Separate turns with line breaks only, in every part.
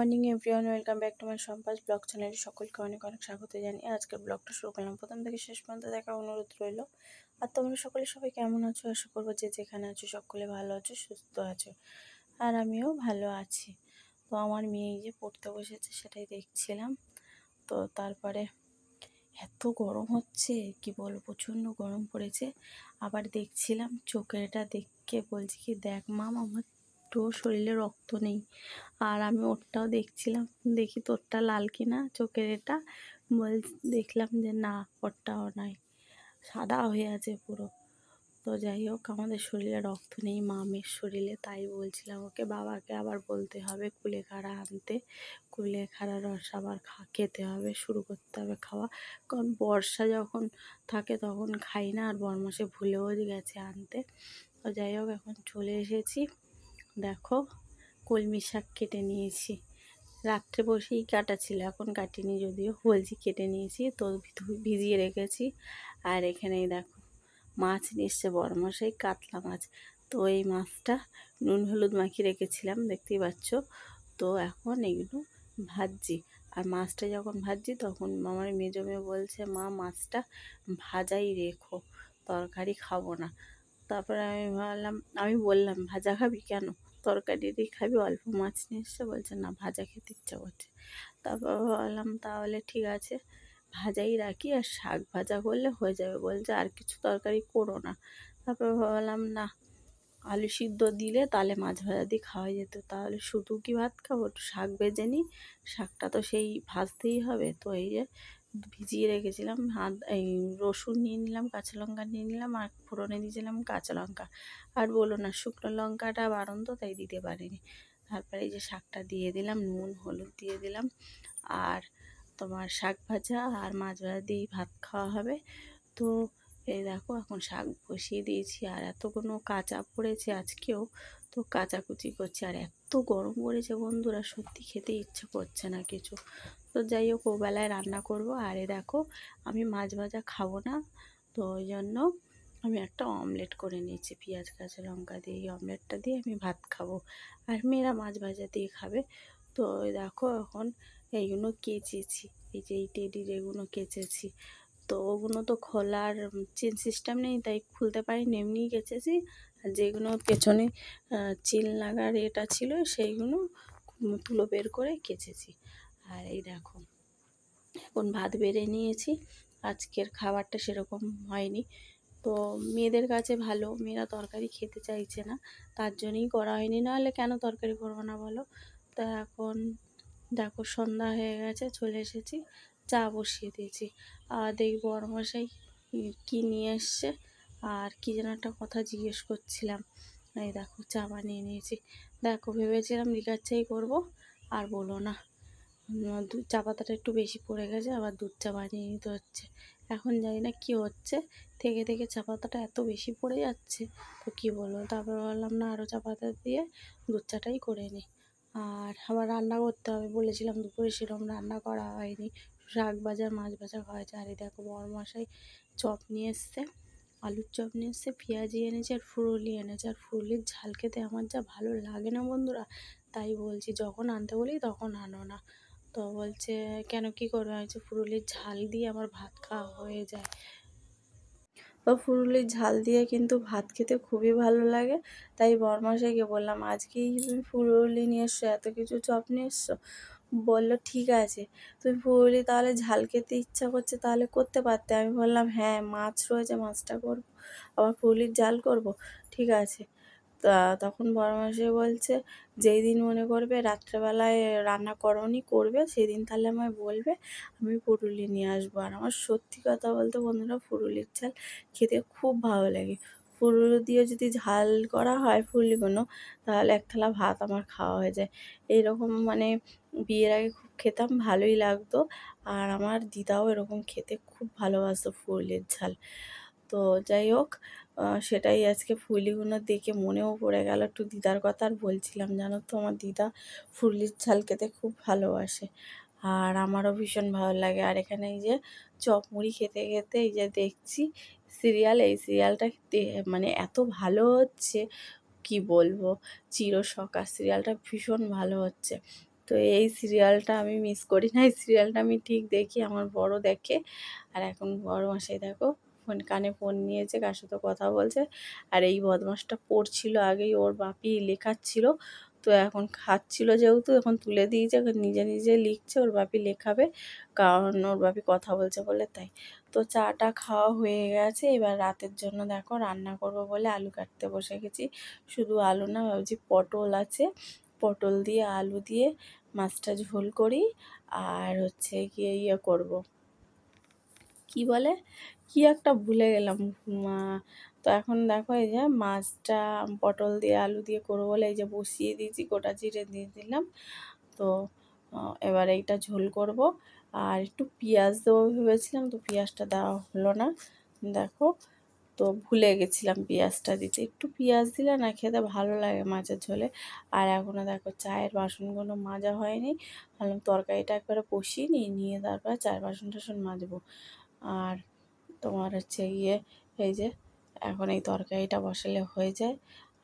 Morning, everyone, welcome back to my সম্পাস blog চ্যানেলে সকলকে অনেক অনেক স্বাগত জানিয়ে আজকের ব্লগটা শুরু করলাম। প্রথম থেকে শেষ পর্যন্ত দেখা অনুরোধ রইল। আর তোমরা সকলে সবাই কেমন আছো? আশা করব যে যেখানে আছো সকলে ভালো আছো, সুস্থ আছো। আর আমিও ভালো আছি। তো আমার মেয়ে যে পড়তে বসেছে সেটাই দেখছিলাম। তো তারপরে এত গরম হচ্ছে, কি বলব, প্রচণ্ড গরম পড়েছে। আবার দেখছিলাম চোখের এটা দেখে বলছি কি, দেখ মাম আমার একটুও শরীরে রক্ত নেই। আর আমি ওরটাও দেখছিলাম, দেখি তোরটা লাল কিনা, চোখের এটা। বল দেখলাম যে না, ওরটাও নাই সাদা হয়ে আছে পুরো। তো যাই হোক, আমাদের শরীরে রক্ত নেই, মামের শরীরে, তাই বলছিলাম ওকে, বাবাকে আবার বলতে হবে, কুলেখাড়া আনতে। কুলেখাড়া রস আবার খা, খেতে হবে, শুরু করতে হবে খাওয়া। কারণ বর্ষা যখন থাকে তখন খাই না, আর বরমাসে ভুলেও গেছে আনতে। তো যাই হোক, এখন চলে এসেছি। দেখো, কলমি শাক কেটে নিয়েছি। রাত্রে বসেই কাটা ছিল এখন কাটিনি যদিও। বলছি কেটে নিয়েছি, তো ভিজিয়ে রেখেছি। আর এখানেই দেখো, মাছ নিয়ে এসছে বড় মশাই কাতলা মাছ। তো এই মাছটা নুন হলুদ মাখিয়ে রেখেছিলাম, দেখতেই পাচ্ছ। তো এখন এগুলো ভাজছি। আর মাছটা যখন ভাজছি, তখন আমার মেজো মেয়ে বলছে, মা, মাছটা ভাজাই রেখো, তরকারি খাব না। তারপরে আমি ভাবলাম, আমি বললাম, ভাজা খাবি কেন? তরকারি দিয়ে খাবি, অল্প মাছ নিয়ে এসছে। বলছে, না, ভাজা খেতে ইচ্ছা করছে। তারপর ভাবলাম, তাহলে ঠিক আছে, ভাজাই রাখি আর শাক ভাজা করলে হয়ে যাবে। বলছে, আর কিছু তরকারি করো না। তারপর ভাবলাম, না, আলু সিদ্ধ দিলে তাহলে মাছ ভাজা দিয়ে খাওয়া যেত। তাহলে শুধু কি ভাত খাব? শাক ভেজে নিই, শাকটা তো সেই ভাজতেই হবে। তো এই যে ভিজিয়ে রেখেছিলাম, হাত, এই রসুন নিয়ে নিলাম, কাঁচা লঙ্কা নিয়ে নিলাম, আর ফোড়নে দিয়েছিলাম কাঁচা লঙ্কা। আর বলো না, শুকনো লঙ্কাটা বারণ তো, তাই দিতে পারিনি। তারপরে এই যে শাকটা দিয়ে দিলাম, নুন, হলুদ দিয়ে দিলাম, আর তোমার শাক ভাজা আর মাছ ভাজা দিয়েই ভাত খাওয়া হবে। তো এই দেখো, এখন শাক বসিয়ে দিয়েছি, আর এত কোনো কাঁচা পড়েছে আজকেও, তো কাচাকুচি করছে। আর এত গরম পড়েছে বন্ধুরা, সত্যি খেতে ইচ্ছে করছে না কিছু। তো যাই হোক, ওবেলায় রান্না করব। আর এ দেখো, আমি মাছ ভাজা খাব না, তো ওই জন্য আমি একটা অমলেট করে নিয়েছি, পেঁয়াজ, কাঁচা লঙ্কা দিয়ে। এই অমলেটটা দিয়ে আমি ভাত খাব। আর মেয়েরা মাছ ভাজা দিয়ে খাবে। তো দেখো এখন এইগুলো কেচেছি, এই যে এই টেডির এগুলো কেচেছি। তো ওগুলো তো খোলার চেন সিস্টেম নেই, তাই খুলতে পারিনি, এমনিই কেচেছি। আর যেগুলো পেছনে চিল লাগার এটা ছিল, সেইগুলো তুলো বের করে কেচেছি। আর এই দেখো, এখন ভাত বেড়ে নিয়েছি। আজকের খাবারটা সেরকম হয়নি। তো মেয়েদের কাছে ভালো, মেয়েরা তরকারি খেতে চাইছে না, তার জন্যই করা হয়নি। নাহলে কেন তরকারি করব না বলো? তা এখন দেখো সন্ধ্যা হয়ে গেছে, চলে এসেছি, চা বসিয়ে দিয়েছি। আর দেখব বড়মশাই কী নিয়ে এসছে, আর কী যেন একটা কথা জিজ্ঞেস করছিলাম। এই দেখো চা বানিয়ে নিয়েছি। দেখো ভেবেছিলাম লিকার চাই করব, আর বলো না। দুধ চা পাতাটা একটু বেশি পড়ে গেছে, আবার দুধ চা বানিয়ে নিতে হচ্ছে। এখন জানি না কী হচ্ছে, থেকে থেকে চা পাতাটা এত বেশি পড়ে যাচ্ছে, তো কী বলব? তারপর বললাম না আরও চা পাতা দিয়ে দুধ চাটাই করে নিই। আর আবার রান্না করতে হবে, বলেছিলাম দুপুরে সেরকম রান্না করা হয়নি। শাক ভাজা, মাছ খাওয়া যায়। আর এই দেখো মশাই চপ নিয়ে এসছে, আলুর চপ নিয়ে এসছে, পেঁয়াজি এনেছে আর ফুরুলি এনেছে। আর ফুরুলির ঝাল খেতে আমার যা ভালো লাগে না বন্ধুরা, তাই বলছি, যখন আনতে বলি তখন আনো না। তো বলছে, কেন কি করবে? হয়েছে ফুরুলির ঝাল দিয়ে আমার ভাত খাওয়া হয়ে যায়। তো ফুরুলির ঝাল দিয়ে কিন্তু ভাত খেতে খুবই ভালো লাগে। তাই বরমাসাইকে বললাম, আজকেই তুমি ফুরুলি নিয়ে এসছো, এত কিছু চপ নিয়ে এসছো? বলল, ঠিক আছে। তুমি ফুরুলি তাহলে ঝাল খেতে ইচ্ছা করছে তাহলে করতে পারতে। আমি বললাম হ্যাঁ মাছ রয়েছে, মাছটা করব, আবার ফুরুলির ঝাল করব। ঠিক আছে। তা তখন বড় মাসে বলছে যেই দিন মনে করবে রাত্রেবেলায় রান্না করনি, করবে, সেদিন তাহলে আমায় বলবে, আমি পুরুলি নিয়ে আসব। আর আমার সত্যি কথা বলতে বন্ধুরা, পুরুলির ঝাল খেতে খুব ভালো লাগে। পুরুলি দিয়ে যদি ঝাল করা হয় ফুলগুলো তাহলে এক থালা ভাত আমার খাওয়া হয়ে যায়। এইরকম মানে বিয়ের আগে খুব খেতাম, ভালোই লাগতো। আর আমার দিদাও এরকম খেতে খুব ভালোবাসতো ফুলের ঝাল। তো যাই হোক সেটাই আজকে ফুলিগুলো দেখে মনেও পড়ে গেল। একটু দিদার কথা আর বলছিলাম, জানো তো? আমার দিদা ফুলির ঝাল খেতে খুব ভালোবাসে আর আমারও ভীষণ ভালো লাগে। আর এখানে এই যে চপ মুড়ি খেতে খেতে এই যে দেখছি সিরিয়াল, এই সিরিয়ালটা মানে এত ভালো হচ্ছে, কি বলব? চিরসকা সিরিয়ালটা ভীষণ ভালো হচ্ছে। তো এই সিরিয়ালটা আমি মিস করি না। এই সিরিয়ালটা আমি ঠিক দেখি, আমার বড় দেখে। আর এখন বড় মাসাই দেখো ফোন কানে ফোন নিয়েছে কার সাথে কথা বলছে। আর এই বদমাসটা পড়ছিল আগেই, ওর বাপি লেখাচ্ছিল। তো এখন খাচ্ছিল যেহেতু, এখন তুলে দিয়েছে, এখন নিজে নিজে লিখছে, ওর বাপি লেখাবে, কারণ ওর বাপি কথা বলছে বলে তাই। তো চাটা খাওয়া হয়ে গেছে, এবার রাতের জন্য দেখো রান্না করব বলে আলু কাটতে বসে গেছি। শুধু আলু না, ভাবছি পটল আছে। পটল দিয়ে আলু দিয়ে মাছটা ঝোল করি, আর হচ্ছে গিয়ে ইয়ে করব। কি বলে? কি একটা ভুলে গেলাম। তো এখন দেখো এই যে মাছটা পটল দিয়ে, আলু দিয়ে করব বলে এই যে বসিয়ে দিয়েছি, গোটা জিরে দিয়ে দিলাম। তো এবার এইটা ঝোল করব। আর একটু পেঁয়াজ দেবো ভেবেছিলাম, তো পেঁয়াজটা দেওয়া হলো না। দেখো, তো ভুলে গেছিলাম পেঁয়াজটা দিতে। একটু পেঁয়াজ দিলে না খেতে ভালো লাগে মাছের ঝোলে। আর এখনও দেখো চায়ের বাসনগুলো মাজা হয়নি। ভাবলাম তরকারিটা একবারে বসিয়ে নিই, নিয়ে তারপরে চায়ের বাসন টাসন মাজবো। আর তোমার হচ্ছে গিয়ে এই যে এখন এই তরকারিটা বসালে হয়ে যায়।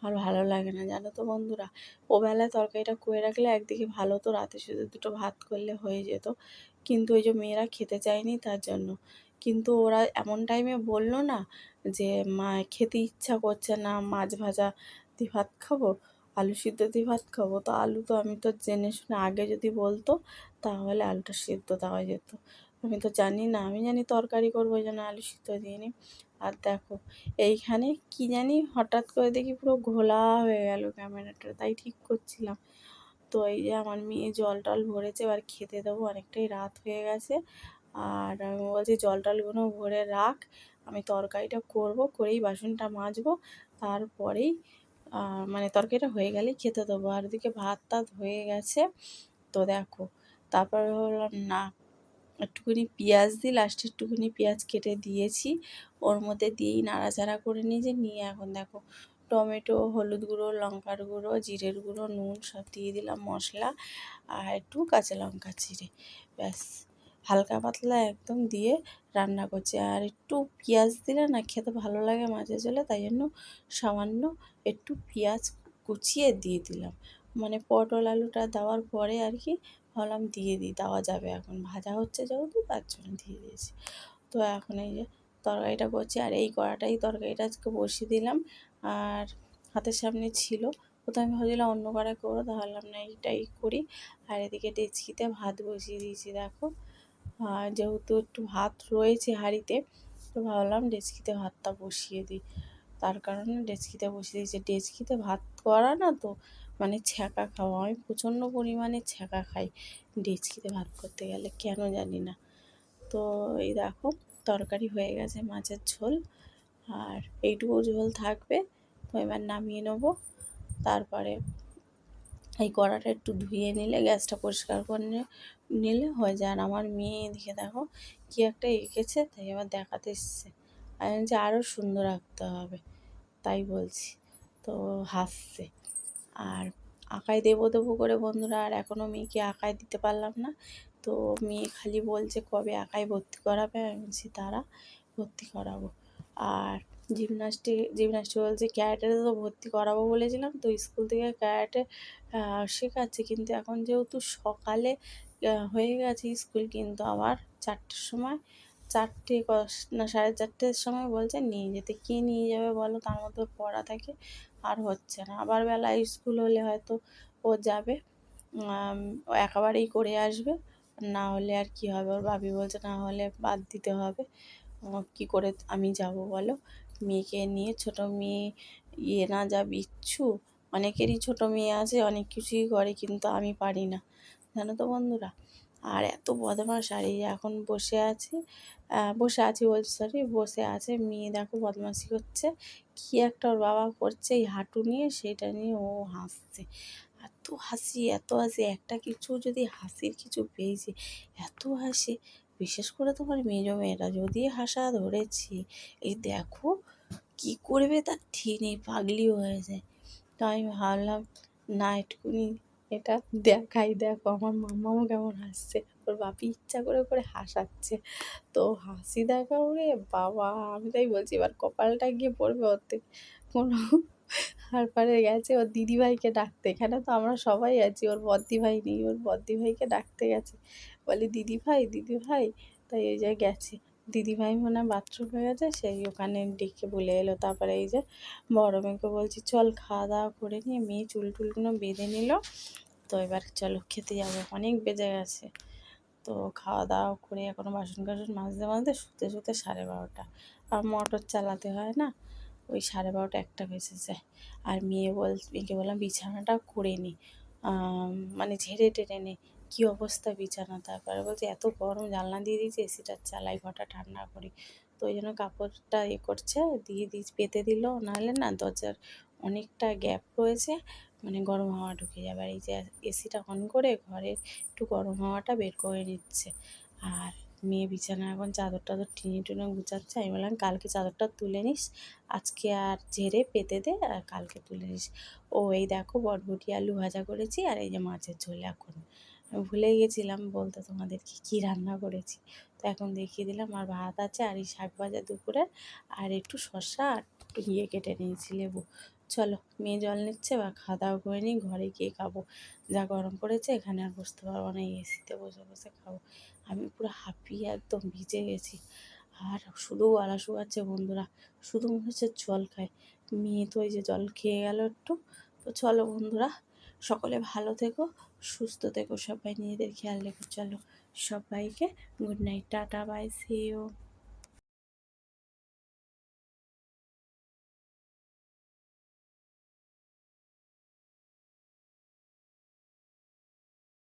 আর ভালো লাগে না, জানো তো বন্ধুরা? ওবেলায় তরকারিটা করে রাখলে একদিকে ভালো তো, রাতে শুধু দুটো ভাত করলে হয়ে যেত। কিন্তু ওই যে মেয়েরা খেতে চায়নি তার জন্য। কিন্তু ওরা এমন টাইমে বলল না যে, মা, খেতে ইচ্ছা করছে না, মাছ ভাজা দিয়ে ভাত খাব, আলু সিদ্ধ দিয়ে ভাত খাব। তো আলু তো আমি তো জেনে শুনে আগে যদি বলতো, তাহলে আলুটা সিদ্ধ দেওয়া যেত। আমি তো জানি না, আমি জানি তরকারি করব ওই জন্য আলু সিদ্ধ দিয়ে নিই আর দেখো, এইখানে কি জানি হঠাৎ করে দেখি পুরো ঘোলা হয়ে গেল ক্যামেরাটা, তাই ঠিক করছিলাম। তো এই যে আমার মেয়ে জল টল ভরেছে, এবার খেতে দেবো, অনেকটাই রাত হয়ে গেছে। আর আমি বলছি জল টলগুলো ভরে রাখ, আমি তরকারিটা করব, করেই বাসনটা মাজবো, তারপরেই মানে তরকারিটা হয়ে গেলেই খেতে দেবো। আর ওদিকে ভাত টাত হয়ে গেছে, তো দেখো, তারপরে বললাম না একটুখানি পেঁয়াজ দিয়ে লাস্টে একটুখানি পেঁয়াজ কেটে দিয়েছি। ওর মধ্যে দিয়েই নাড়াচাড়া করে নিয়েছি। নিয়ে এখন দেখো টমেটো, হলুদ গুঁড়ো, লঙ্কার গুঁড়ো, জিরের গুঁড়ো, নুন সব দিয়ে দিলাম মশলা আর একটু কাঁচা লঙ্কা চিড়ে ব্যাস, হালকা পাতলা একদম দিয়ে রান্না করছি। আর একটু পেঁয়াজ দিলে না খেতে ভালো লাগে মাঝে চলে, তাই জন্য সামান্য একটু পেঁয়াজ কুচিয়ে দিয়ে দিলাম। মানে পটল আলুটা দেওয়ার পরে আর কি ভাবলাম দিয়ে দিই, দেওয়া যাবে এখন। ভাজা হচ্ছে যেহেতু, তার জন্য দিয়ে দিয়েছি। তো এখন এই যে তরকারিটা করছি আর এই কড়াটাই তরকারিটা আজকে বসিয়ে দিলাম। আর হাতের সামনে ছিল প্রথমে আমি ভাবছিলাম অন্য কড়াই করব, তা ভাবলাম না এইটাই করি। আর এদিকে ডেচকিতে ভাত বসিয়ে দিয়েছি, দেখো। আর যেহেতু একটু ভাত রয়েছে হাঁড়িতে, তো ভাবলাম ডেচকিতে ভাতটা বসিয়ে দিই। তার কারণে ডেচকিতে বসিয়ে দিয়েছি। ডেচকিতে ভাত করা না তো মানে ছ্যাঁকা খাওয়া আমি প্রচণ্ড পরিমাণে ছ্যাঁকা খাই। ডেচকিতে ভাত করতে গেলে, কেন জানি না। তো এই দেখো, তরকারি হয়ে গেছে মাছের ঝোল। আর এইটুকু ঝোল থাকবে, তো এবার নামিয়ে নেব। তারপরে এই কড়াটা একটু ধুয়ে নিলে, গ্যাসটা পরিষ্কার করে নিলে হয়ে যায়। আর আমার মেয়ে এদিকে দেখো, কী একটা এঁকেছে, তাই আবার দেখাতে এসছে। আমি যে আরও সুন্দর আঁকতে হবে, তাই বলছি। তো হাসছে। আর আঁকায় দেবো দেবো করে বন্ধুরা, আর এখনও মেয়েকে আঁকায় দিতে পারলাম না। তো মেয়ে খালি বলছে, কবে আঁকায় ভর্তি করাবে? আমি বলছি তারা ভর্তি করাবো। আর জিমনাস্টিক জিমনাস্টিক বলছে, ক্যারাটে তো ভর্তি করাবো বলেছিলাম, তো স্কুল থেকে ক্যারাটে শেখাচ্ছে। কিন্তু এখন যেহেতু সকালে হয়ে গেছে স্কুল, কিন্তু আবার চারটের সময় চারটে না, সাড়ে চারটের সময় বলছে, নিয়ে যেতে। কে নিয়ে যাবে বলো? তার মধ্যে পড়া থাকে, আর হচ্ছে না। আবার বেলা স্কুল হলে হয়তো ও যাবে ও একেবারেই করে আসবে। না হলে আর কি হবে? ওর ভাবি বলছে, না হলে বাদ দিতে হবে। কি করে আমি যাব বলো? মেয়েকে নিয়ে ছোটো মেয়ে ইয়ে না যা বিচ্ছু অনেকেরই ছোটো মেয়ে আছে, অনেক কিছুই করে, কিন্তু আমি পারি না। জানো তো বন্ধুরা আর এত বদমাস আর এই এখন বসে আছে বসে আছি বলছি, সরি, বসে আছে। মেয়ে দেখো বদমাশি করছে। কী একটা ওর বাবা করছে এই হাঁটু নিয়ে, সেটা নিয়ে ও হাসছে। এত হাসি এত হাসি, একটা কিছু যদি হাসির কিছু পেয়েছে, এত হাসি। বিশেষ করে তোমার মেজো মেয়েরা যদি হাসা ধরেছি, এই দেখো কী করবে তার ঠিক নেই পাগলি হয়ে যায়। তো আমি ভাবলাম, না একটুকুনি এটা দেখাই, দেখো আমার মামাও কেমন হাসছে। ওর বাপি ইচ্ছা করে করে হাসাচ্ছে। তো হাসি দেখা ওরে বাবা, আমি তাই বলছি, এবার কপালটা গিয়ে পড়বে ওতে কোনো তারপরে গেছে, ওর দিদিভাইকে ডাকতে। এখানে তো আমরা সবাই আছি, ওর বদ্দিভাই নেই, ওর বদ্দিভাইকে ডাকতে গেছে। বলে, দিদিভাই দিদিভাই। তাই এই যে গেছে। দিদিভাই মনে হয় বাথরুম হয়ে গেছে, সেই ওখানে ডেকে বলে এলো। তারপরে এই যে বড় মেয়েকে বলছি, চল খাওয়া দাওয়া করে নিয়ে মেয়ে চুল টুলগুলো বেঁধে নিল। তো এবার চলো খেতে যাব। অনেক বেজে গেছে। তো খাওয়া দাওয়া করে এখনও বাসন কাসন মাজতে মাজতে শুতে শুতে সাড়ে বারোটা। আর মোটর চালাতে হয় না, ওই সাড়ে বারোটা একটা বেজে যায়। আর মেয়ে বল, মেয়েকে বললাম, বিছানাটা করে নি। মানে ঝেড়ে টেড়ে নে। কী অবস্থা বিছানা তারপরে বলছে, এত গরম জানলা দিয়ে দিয়েছি এসিটা চালাই, ঘরটা ঠান্ডা করি। তো ওই জন্য কাপড়টা এ করছে, দিয়ে দিয়ে পেতে দিল। নাহলে না দরজার অনেকটা গ্যাপ রয়েছে মানে গরম হাওয়া ঢুকে যাবে। আর এই যে এসিটা অন করে ঘরে একটু গরম হাওয়াটা বের করে নিচ্ছে। আর মেয়ে বিছানা এখন চাদর টাদর টিনে টুনে গুছাচ্ছে। আমি বললাম, কালকে চাদরটা তুলে নিস, আজকে আর ঝেড়ে পেতে দে, আর কালকে তুলে নিস। ও, এই দেখো বটবটি আলু ভাজা করেছি, আর এই যে মাছের ঝোল এখন। ভুলে গেছিলাম বলতে তোমাদেরকে কী রান্না করেছি। তো এখন দেখিয়ে দিলাম আর ভাত আছে, আর এই শাক ভাজা দুপুরে, আর একটু শসা, আর একটু ইয়ে কেটে নিয়েছি লেবু। চলো, মেয়ে জল নিচ্ছে বা খাওয়া দাওয়া করে নিই, ঘরে গিয়ে খাব। যা গরম পড়েছে, এখানে আর বসতে পারব না এসিতে বসে বসে খাব। আমি পুরো হাঁপিয়ে একদম ভিজে গেছি। আর শুধু গলা শুকাচ্ছে বন্ধুরা, শুধু মনে হচ্ছে জল খায়। মেয়ে তো ওই যে জল খেয়ে গেল একটু। তো চলো বন্ধুরা সকলে ভালো থেকো, সুস্থ থেকো সবাই। নিজেদের খেয়াল রেখো, চলো সবাইকে good night tata bye CO